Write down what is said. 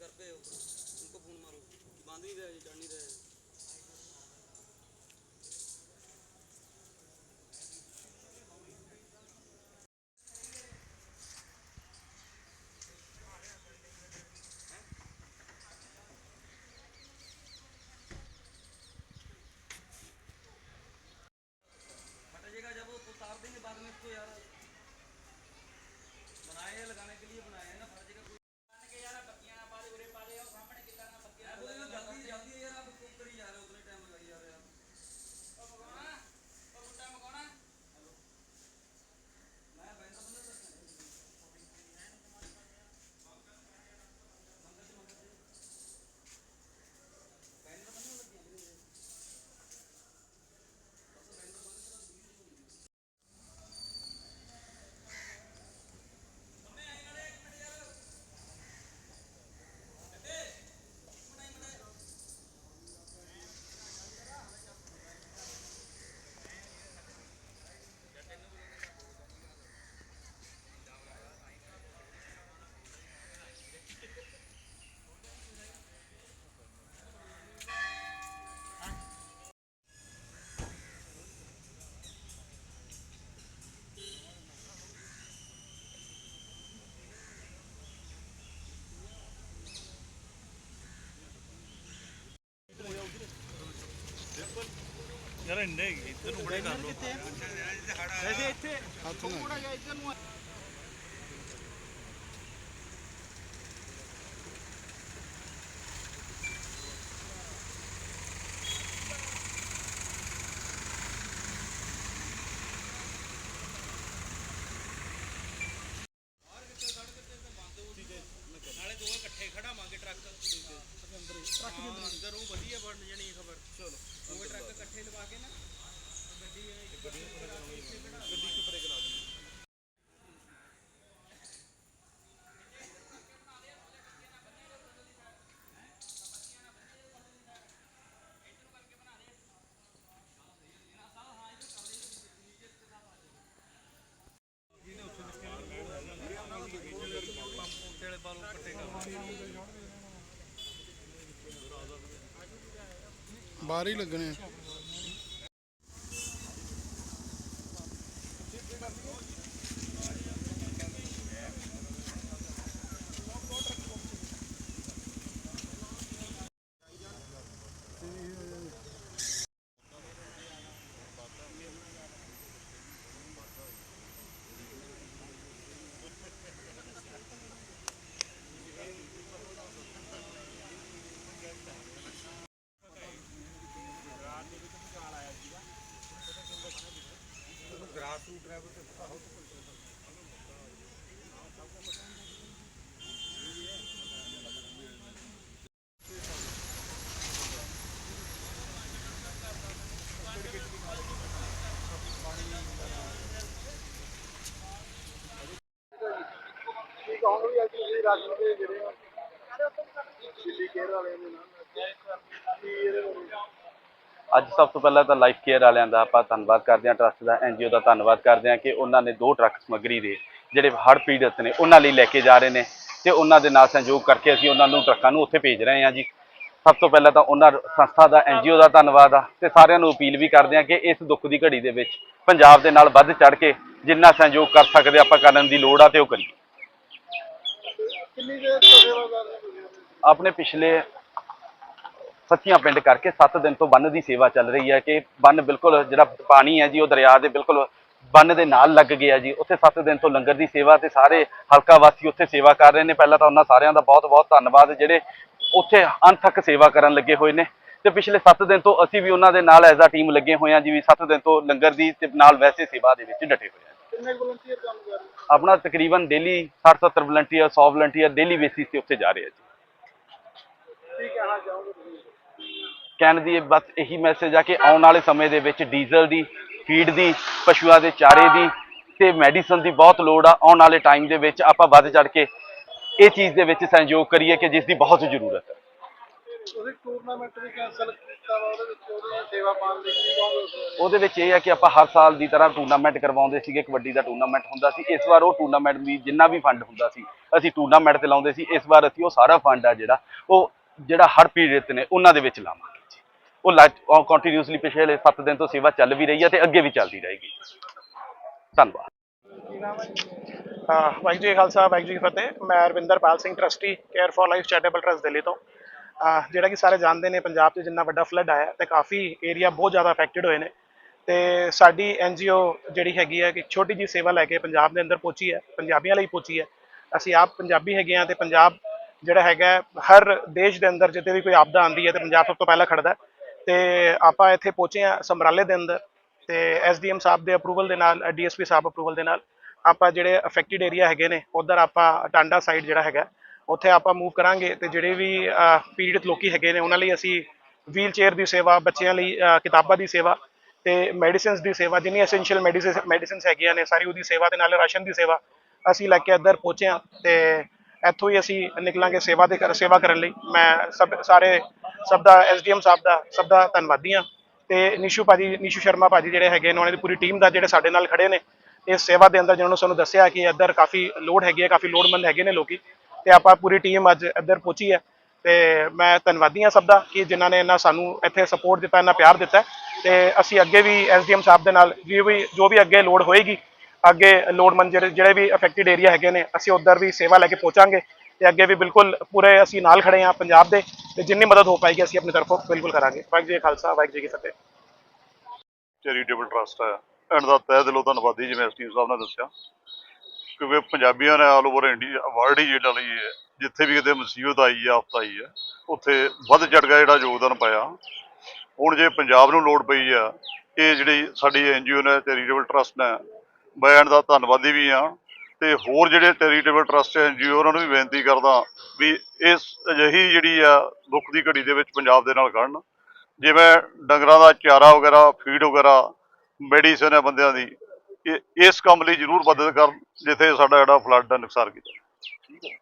घर पे उनको फ़ोन मारो बाँध नहीं रहे चढ़ नहीं रहे। जब तो उतार देंगे बाद में इसको यार ਯਾਰ ਇੰਨੇ ਇੱਧਰ ਨੂੰ ਬੜੇ ਕਰ ਲੋ ਨਾਲੇ। ਟਰੱਕ ਦੇ ਅੰਦਰ ਉਹ ਵਧੀਆ ਬਣ ਜਾਣੀ ਖਬਰ ਚਲੋ ਉਹ ਟਰੱਕ ਇਕੱਠੇ ਲਵਾ ਕੇ ਨਾ ਗੱਡੀ ਗੱਡੀ ਇੱਕ ਪਰੇ ਕਰਾ ਦੇਣੀ ਬਾਹਰ ਹੀ ਲੱਗਣੇ ਆ। मासूम ड्राइवर को पता हो तो ਕਹਾਂਗੇ ਅੱਜ ਵੀ ਰਾਜਨੀਤੀ ਜਿਹੜੇ ਦਿੱਲੀ ਕੇਰਲ ਵਾਲੇ ਦੇ ਨਾਲ ਸਭ ਤੋਂ ਪਹਿਲਾਂ ਤਾਂ ਲਾਈਫ ਕੇਅਰ ਵਾਲਿਆਂ ਦਾ ਆਪਾਂ ਧੰਨਵਾਦ ਕਰਦੇ ਹਾਂ ਟਰਸਟ ਦਾ ਐਨਜੀਓ ਦਾ ਧੰਨਵਾਦ ਕਰਦੇ ਹਾਂ ਕਿ ਉਹਨਾਂ ਨੇ ਦੋ ਟਰੱਕ ਸਮੱਗਰੀ ਦੇ ਜਿਹੜੇ ਹੜ੍ਹ ਪੀੜਤ ਨੇ ਉਹਨਾਂ ਲਈ ਲੈ ਕੇ ਜਾ ਰਹੇ ਨੇ ਤੇ ਉਹਨਾਂ ਦੇ ਨਾਲ ਸੰਯੋਗ ਕਰਕੇ ਅਸੀਂ ਉਹਨਾਂ ਨੂੰ ਟਰੱਕਾਂ ਨੂੰ ਉੱਥੇ ਭੇਜ ਰਹੇ ਹਾਂ ਜੀ। ਸਭ ਤੋਂ ਪਹਿਲਾਂ ਤਾਂ ਉਹਨਾਂ ਸੰਸਥਾ ਦਾ ਐਨਜੀਓ ਦਾ ਧੰਨਵਾਦ ਆ ਤੇ ਸਾਰਿਆਂ ਨੂੰ ਅਪੀਲ ਵੀ ਕਰਦੇ ਹਾਂ ਕਿ ਇਸ ਦੁੱਖ ਦੀ ਘੜੀ ਦੇ ਵਿੱਚ ਪੰਜਾਬ ਦੇ ਨਾਲ ਵੱਧ ਚੜ ਕੇ ਜਿੰਨਾ ਸੰਯੋਗ ਕਰ ਸਕਦੇ ਆਪਾਂ ਕਰਨ ਦੀ ਲੋੜ ਆ ਤੇ ਉਹ ਕਰੀਏ। ਆਪਣੇ ਪਿਛਲੇ ਸੱਚੀਆਂ ਪਿੰਡ ਕਰਕੇ 7 ਦਿਨ ਤੋਂ ਬੰਨ ਦੀ ਸੇਵਾ ਚੱਲ ਰਹੀ ਹੈ ਕਿ ਬੰਨ ਬਿਲਕੁਲ ਜਿਹੜਾ ਪਾਣੀ ਹੈ ਜੀ ਉਹ ਦਰਿਆ ਦੇ ਬਿਲਕੁਲ ਬੰਨ ਦੇ ਨਾਲ ਲੱਗ ਗਿਆ ਜੀ। ਉੱਥੇ 7 ਦਿਨ ਤੋਂ ਲੰਗਰ ਦੀ ਸੇਵਾ ਤੇ ਸਾਰੇ ਹਲਕਾ ਵਾਸੀ ਉੱਥੇ ਸੇਵਾ ਕਰ ਰਹੇ ਨੇ। ਪਹਿਲਾਂ ਤਾਂ ਉਹਨਾਂ ਸਾਰਿਆਂ ਦਾ ਬਹੁਤ-ਬਹੁਤ ਧੰਨਵਾਦ ਜਿਹੜੇ ਉੱਥੇ ਅੰਤ ਤੱਕ ਸੇਵਾ ਕਰਨ ਲੱਗੇ ਹੋਏ ਨੇ। ਤੇ ਪਿਛਲੇ 7 ਦਿਨ ਤੋਂ ਅਸੀਂ ਵੀ ਉਹਨਾਂ ਦੇ ਨਾਲ ਐਜ਼ ਅ ਟੀਮ ਲੱਗੇ ਹੋਏ ਹਾਂ ਜੀ ਵੀ 7 ਦਿਨ ਤੋਂ ਲੰਗਰ ਦੀ ਤੇ ਨਾਲ ਵੈਸੇ ਸੇਵਾ ਦੇ ਵਿੱਚ ਡਟੇ ਹੋਏ ਹਾਂ। ਕਿੰਨੇ ਵਲੰਟੀਅਰ ਕੰਮ ਕਰ ਰਹੇ ਆਪਣਾ ਤਕਰੀਬਨ daily 60-70 volunteer 100 volunteer daily basis ਤੇ ਉੱਥੇ ਜਾ ਰਹੇ ਆ ਜੀ। ਕੀ ਕਹਿਣਾ ਚਾਹੋਗੇ ਤੁਸੀਂ? ਕਹਿਣ ਦੀ ਬਸ ਇਹੀ ਮੈਸੇਜ ਆ ਕਿ ਆਉਣ ਵਾਲੇ ਸਮੇਂ ਦੇ ਵਿੱਚ ਡੀਜ਼ਲ ਦੀ ਫੀਡ ਦੀ ਪਸ਼ੂਆਂ ਦੇ ਚਾਰੇ ਦੀ ਤੇ ਮੈਡੀਸਨ ਦੀ ਬਹੁਤ ਲੋੜ ਆ। ਆਉਣ ਵਾਲੇ ਟਾਈਮ ਦੇ ਵਿੱਚ ਆਪਾਂ ਵੱਧ ਚੜ ਕੇ ਇਹ ਚੀਜ਼ ਦੇ ਵਿੱਚ ਸਹਿਯੋਗ ਕਰੀਏ ਕਿ ਜਿਸ ਦੀ ਬਹੁਤ ਜ਼ਰੂਰਤ ਹੈ। ਤੁਸੀਂ ਟੂਰਨਾਮੈਂਟ ਵੀ ਕੈਨਸਲ ਕੀਤਾ ਵਾ ਉਹਦੇ ਵਿੱਚ ਉਹਦੀ ਸੇਵਾ ਪਾਉਣ ਲਈ ਕੀ ਕਹੋਗੇ ਉਸ ਬਾਰੇ? ਉਹਦੇ ਵਿੱਚ ਇਹ ਹੈ ਕਿ ਆਪਾਂ ਹਰ ਸਾਲ ਦੀ ਤਰ੍ਹਾਂ ਟੂਰਨਾਮੈਂਟ ਕਰਵਾਉਂਦੇ ਸੀਗੇ ਕਬੱਡੀ ਦਾ ਟੂਰਨਾਮੈਂਟ ਹੁੰਦਾ ਸੀ। ਇਸ ਵਾਰ ਉਹ ਟੂਰਨਾਮੈਂਟ ਵੀ ਜਿੰਨਾ ਵੀ ਫੰਡ ਹੁੰਦਾ ਸੀ ਅਸੀਂ ਟੂਰਨਾਮੈਂਟ ਤੇ ਲਾਉਂਦੇ ਸੀ। ਇਸ ਵਾਰ ਅਸੀਂ ਉਹ ਸਾਰਾ ਫੰਡ ਆ ਜਿਹੜਾ ਉਹ ਜਿਹੜਾ ਹਰ ਪੀੜਤ ਨੇ ਉਹਨਾਂ ਦੇ ਵਿੱਚ ਲਾਵਾਂਗੇ। ਉਹ ਲਾਈਟ ਕੰਟੀਨਿਊਸਲੀ ਪਿਛਲੇ 7 ਦਿਨ ਤੋਂ ਸੇਵਾ ਚੱਲ ਵੀ ਰਹੀ ਹੈ ਤੇ ਅੱਗੇ ਵੀ ਚੱਲਦੀ ਰਹੇਗੀ। ਧੰਨਵਾਦ। ਵਾਹਿਗੁਰੂ ਜੀ ਖਾਲਸਾ, ਵਾਹਿਗੁਰੂ ਜੀ ਕੀ ਫਤਿਹ। ਮੈਂ Ravinderpal Singh trustee care for life charitable trust Delhi ਤੋਂ। ਜਿਹੜਾ ਕਿ ਸਾਰੇ ਜਾਣਦੇ ਨੇ ਪੰਜਾਬ 'ਚ ਜਿੰਨਾ ਵੱਡਾ ਫਲੱਡ ਆਇਆ ਤੇ ਕਾਫੀ ਏਰੀਆ ਬਹੁਤ ਜ਼ਿਆਦਾ ਅਫੈਕਟਡ ਹੋਏ ਨੇ। ਤੇ ਸਾਡੀ ਐਨਜੀਓ ਜਿਹੜੀ ਹੈਗੀ ਹੈ ਕਿ ਛੋਟੀ ਜੀ ਸੇਵਾ ਲੈ ਕੇ ਪੰਜਾਬ ਦੇ ਅੰਦਰ ਪਹੁੰਚੀ ਹੈ, ਪੰਜਾਬੀਆਂ ਲਈ ਪਹੁੰਚੀ ਹੈ। ਅਸੀਂ ਆਪ ਪੰਜਾਬੀ ਹੈਗੇ ਆ ਤੇ ਪੰਜਾਬ ਜਿਹੜਾ ਹੈਗਾ ਹਰ ਦੇਸ਼ ਦੇ ਅੰਦਰ ਜਿੱਥੇ ਵੀ ਕੋਈ ਆਪਦਾ ਆਉਂਦੀ ਹੈ ਤੇ ਪੰਜਾਬ ਸਭ ਤੋਂ ਪਹਿਲਾਂ ਖੜਦਾ ਹੈ। ਤੇ ਆਪਾਂ ਇੱਥੇ ਪਹੁੰਚੇ ਆ ਸਮਰਾਲੇ ਦੇ ਅੰਦਰ ਤੇ ਐਸਡੀਐਮ ਸਾਹਿਬ ਦੇ ਅਪਰੂਵਲ ਦੇ ਨਾਲ ਡੀਐਸਪੀ ਸਾਹਿਬ ਅਪਰੂਵਲ ਦੇ ਨਾਲ ਆਪਾਂ ਜਿਹੜੇ ਅਫੈਕਟਡ ਏਰੀਆ ਹੈਗੇ ਨੇ ਉਧਰ ਆਪਾਂ ਟਾਂਡਾ ਸਾਈਡ ਜਿਹੜਾ ਹੈਗਾ ਉੱਥੇ ਆਪਾਂ ਮੂਵ ਕਰਾਂਗੇ ਤੇ ਜਿਹੜੇ ਵੀ ਅਹ, ਪੀੜਿਤ ਲੋਕੀ ਹੈਗੇ ਨੇ ਉਹਨਾਂ ਲਈ ਅਸੀਂ ਵੀਲ ਚੇਅਰ ਦੀ ਸੇਵਾ ਬੱਚਿਆਂ ਲਈ ਕਿਤਾਬਾਂ ਦੀ ਸੇਵਾ ਤੇ ਮੈਡੀਸਿਨਸ ਦੀ ਸੇਵਾ ਜਿੰਨੀ ਐਸੈਂਸ਼ੀਅਲ ਮੈਡੀਸਿਨਸ ਹੈਗੀਆਂ ਨੇ ਸਾਰੀ ਉਹਦੀ ਸੇਵਾ ਤੇ ਨਾਲ ਰਾਸ਼ਨ ਦੀ ਸੇਵਾ ਅਸੀਂ ਲੈ ਕੇ ਇੱਧਰ ਪਹੁੰਚੇ ਹਾਂ ਤੇ ਇੱਥੋਂ ਹੀ ਅਸੀਂ ਨਿਕਲਾਂਗੇ ਸੇਵਾ ਦੇ ਕਰ ਸੇਵਾ ਕਰਨ ਲਈ। ਮੈਂ ਸਭ ਸਾਰੇ ਸਭ ਦਾ, ਐਸਡੀਐਮ ਸਾਹਿਬ ਦਾ ਸਭ ਦਾ ਧੰਨਵਾਦੀ ਹਾਂ। ਤੇ ਨਿਸ਼ੂ ਭਾਜੀ, ਨਿਸ਼ੂ ਸ਼ਰਮਾ ਭਾਜੀ ਜਿਹੜੇ ਹੈਗੇ ਨੇ, ਉਹਨਾਂ ਦੀ ਪੂਰੀ ਟੀਮ ਦਾ ਜਿਹੜੇ ਸਾਡੇ ਨਾਲ ਖੜੇ ਨੇ ਇਸ ਸੇਵਾ ਦੇ ਅੰਦਰ ਜਿਹਨਾਂ ਨੂੰ ਸਾਨੂੰ ਦੱਸਿਆ ਕਿ ਇੱਧਰ ਕਾਫੀ ਲੋਡ ਹੈਗੀ ਹੈ, ਕਾਫੀ ਲੋੜਮੰਦ ਹੈਗੇ ਨੇ ਲੋਕੀ। ਤੇ ਆਪਾਂ ਪੂਰੀ ਟੀਮ ਅੱਜ ਇੱਧਰ ਪਹੁੰਚੀ ਹੈ। ਤੇ ਮੈਂ ਧੰਨਵਾਦੀ ਹਾਂ ਸਭ ਦਾ ਕਿ ਜਿਨ੍ਹਾਂ ਨੇ ਇੰਨਾ ਸਾਨੂੰ ਇੱਥੇ ਸਪੋਰਟ ਦਿੱਤਾ, ਇੰਨਾ ਪਿਆਰ ਦਿੱਤਾ। ਤੇ ਅਸੀਂ ਅੱਗੇ ਵੀ ਐਸਡੀਐਮ ਸਾਹਿਬ ਦੇ ਨਾਲ, ਵੀ ਵੀ ਜੋ ਵੀ ਅੱਗੇ ਲੋੜ ਹੋਏਗੀ ਅੱਗੇ ਲੋੜਮੰਦ ਜਿਹੜੇ ਜਿਹੜੇ ਵੀ ਅਫੈਕਟਡ ਏਰੀਆ ਹੈਗੇ ਨੇ, ਅਸੀਂ ਉੱਧਰ ਵੀ ਸੇਵਾ ਲੈ ਕੇ ਪਹੁੰਚਾਂਗੇ ਤੇ ਅੱਗੇ ਵੀ ਬਿਲਕੁਲ ਪੂਰੇ ਅਸੀਂ ਨਾਲ ਖੜੇ ਹਾਂ ਪੰਜਾਬ ਦੇ ਤੇ ਜਿੰਨੀ ਮਦਦ ਹੋ ਪਾਏਗੀ, ਅਸੀਂ ਆਪਣੀ ਤਰਫੋਂ ਬਿਲਕੁਲ ਕਰਾਂਗੇ। ਵਾਹਿਗੁਰੂ ਜੀ ਖਾਲਸਾ, ਵਾਹਿਗੁਰੂ ਜੀ ਕੀ ਫਤਿਹ। ਚੈਰੀਟੇਬਲ ਟਰਸਟ ਹੈ। ਐਂਡ ਦਾ ਤਹਿ ਦਿਲੋਂ ਧੰਨਵਾਦੀ ਜਿਵੇਂ ਐਸਟੀਓ ਸਾਹਿਬ ਨੇ ਦੱਸਿਆ। ਕਿਉਂਕਿ ਪੰਜਾਬੀਆਂ ਨੇ ਆਲ ਓਵਰ ਇੰਡੀਆ ਵਰਲਡ ਹੀ ਜਿਹੜਾ ਲਈ ਹੈ, ਜਿੱਥੇ ਵੀ ਕਿਤੇ ਮੁਸੀਬਤ ਆਈ ਹੈ, ਆਫਤ ਆਈ ਹੈ, ਉੱਥੇ ਵੱਧ ਚੜ ਗਿਆ ਜਿਹੜਾ ਯੋਗਦਾਨ ਪਾਇਆ। ਹੁਣ ਜੇ ਪੰਜਾਬ ਨੂੰ ਲੋੜ ਪਈ ਆ ਇਹ ਜਿਹੜੀ ਸਾਡੀ ਐਨਜੀਓ ਨੇ ਚੈਰੀਟੇਬਲ ਟਰਸਟ ਨੇ ਮੈਂ ਐਂਡ ਦਾ ਧੰਨਵਾਦੀ ਵੀ ਹਾਂ ਤੇ ਹੋਰ ਜਿਹੜੇ ਚੈਰੀਟੇਬਲ ਟਰਸਟ ਐਨਜੀਓ ਉਹਨਾਂ ਨੂੰ ਵੀ ਬੇਨਤੀ ਕਰਦਾ ਵੀ ਇਸ ਅਜਿਹੀ ਜਿਹੜੀ ਆ ਦੁੱਖ ਦੀ ਘੜੀ ਦੇ ਵਿੱਚ ਪੰਜਾਬ ਦੇ ਨਾਲ ਖੜਨ ਜਿਵੇਂ ਡੰਗਰਾਂ ਦਾ ਚਾਰਾ ਵਗੈਰਾ ਫੀਡ ਵਗੈਰਾ ਮੈਡੀਸਨ ਹੈ ਬੰਦਿਆਂ ਦੀ, ਇਹ ਇਸ ਕੰਮ ਲਈ ਜ਼ਰੂਰ ਮਦਦ ਕਰਨ, ਜਿੱਥੇ ਸਾਡਾ ਜਿਹੜਾ ਫਲੱਡ ਦਾ ਨੁਕਸਾਨ ਕੀਤਾ ਠੀਕ ਹੈ।